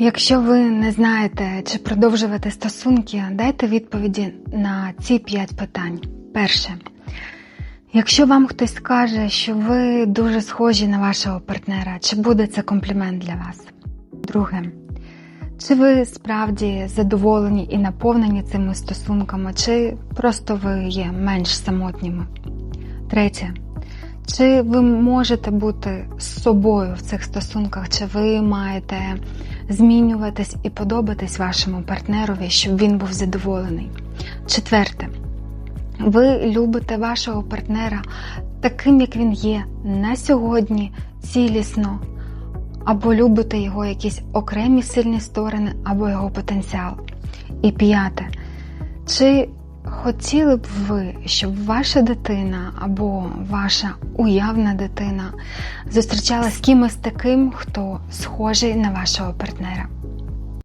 Якщо ви не знаєте, чи продовжувати стосунки, дайте відповіді на ці п'ять питань. Перше. Якщо вам хтось скаже, що ви дуже схожі на вашого партнера, чи буде це комплімент для вас? Друге. Чи ви справді задоволені і наповнені цими стосунками, чи просто ви є менш самотніми? Третє. Чи ви можете бути з собою в цих стосунках, чи ви маєте змінюватись і подобатись вашому партнерові, щоб він був задоволений? Четверте. Ви любите вашого партнера таким, як він є на сьогодні, цілісно, або любите його якісь окремі сильні сторони, або його потенціал. І п'яте. Чи хотіли б ви, щоб ваша дитина або ваша уявна дитина зустрічалася з кимось таким, хто схожий на вашого партнера?